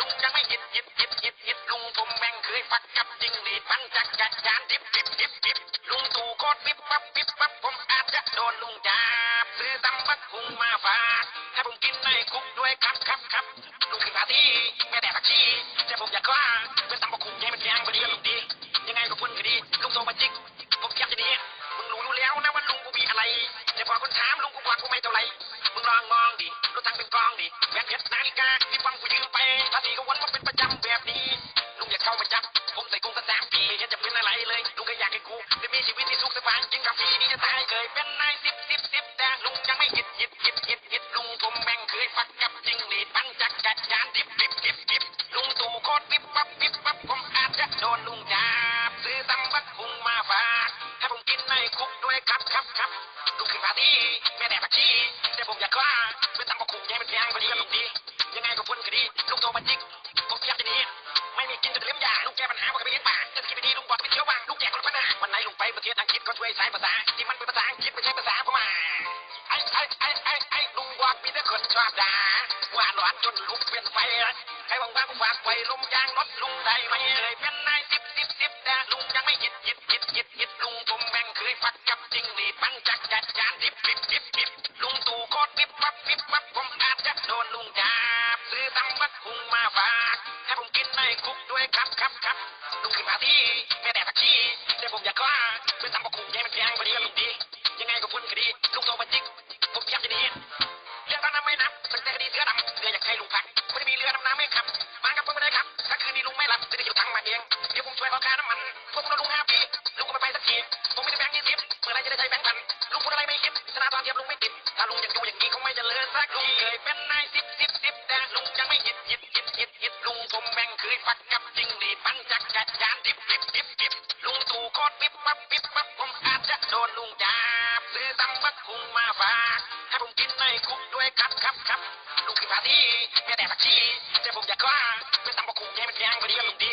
ลุงยังไม่หยิบหยิบหยิบหยิบหยิบลุงผมแม่งเคยฟักกับจริงดีดมันจักจัดจานทิบทิบทิบทิบลุงตู่โคตรวิบวับวิบวับผมอาจจะโดนลุงจับซื้อตำบักหุงมาฝากให้ผมกินในคุกด้วยครับครับครับลุงคือสาธิไม่แต่สักทีแต่ผมอยากว่าเป็นตำบักหุงให้มันแพงพอดีกับลุงดี ยังไงก็พ้นคดีลุงโตมาจิกผมแยบจะดีมึงรู้รู้แล้วนะว่าลุงกูมีอะไรแต่พอคนถามลุงกูบอกกูไม่เท่าไรมึงลองมองดิรถทางเป็นกองดิแหวเพชรนาฬิ เคยเป็นนายสิบสิบสิบแต่ลุงยังไม่หิดหิดหิดหิดหิดลุงผมแม่งเคยฟักกับจิงหรีดปันจักรยานดิบดิบดิบดิบลุงตู่โคตรวิบวับวิบวับผมอาจจะโดนลุงจับซื้อตำบักหุงมาฝากให้ผมกินในคุกด้วยครับครับครับลุงคือภาษีแม่แต่ผักชีแต่ผมอยากกล้าเป็นตำบักหุงให้มันแพงพอดีกับลุงดียังไงก็พ้นคดีลุงโทรมาจิกผมอยากจะหนี ษก็ช่วยสายภาษาที่มันเป็นภาษาอังกฤษไม่ใช่ภาษาพม่าไอ้ไอ้ไอ้ไอ้ไอ้ลุงบอกมีแต่คนชอบด่าว่าหลอนจนลุกเป็นไฟใครว่างๆก็ฝากไว้ลมยางรถลุงได้ไหมเอ่ยเป็นนายสิบสิบสิบแต่ลุงยังไม่หิดหิดหิดหิดหิดลุงผมแม่งเคยฟักกับจริงหรีดปันจักรยานดิบดิบดิบดิบลุงตู่โคตรวิบวับวิบวับผมอาจจะโดนลุงจับซื้อตำบักหุงมาฝากให้ผมกินในคุกด้วยครับครับครับลุงคือภาษีแม่แต่ผักชีแต่ผมอยากกล้าเป็นตำ ได้มีเรือดำน้ำไม่ขับมากับผมไม่ได้ครับถ้าคืนนี้ลุงไม่หลับจะได้เก็บตังมาเองเดี๋ยวผมช่วยเขาค่าน้ำมันพวกผมรอลุงห้าปีลุงก็ไม่ไปสักทีผมไม่ได้แบงค์ยี่สิบเมื่อไรจะได้ใช้แบงค์พันลุงพูดอะไรไม่คิดชนะตอนเทียบลุงไม่ติดถ้าลุงยังอยู่อย่างนี้คงไม่จะเลิกสักลุงเคยเป็นนายสิบสิบสิบแต่ลุงยังไม่หิดหิดหิดหิดหิดลุงผมแบ่งเคยฟักกับจริงดีปันจักรยานดิบดิบดิบ ซื้อตำบักหุงมาฝากให้ผมกินในคุกด้วยครับครับครับลูกขึ้นมาดีแม่แต่ผักชีต่ผมอยากว่าเป็นตำบักหุงให้มันย่างพอดีกับลูกดี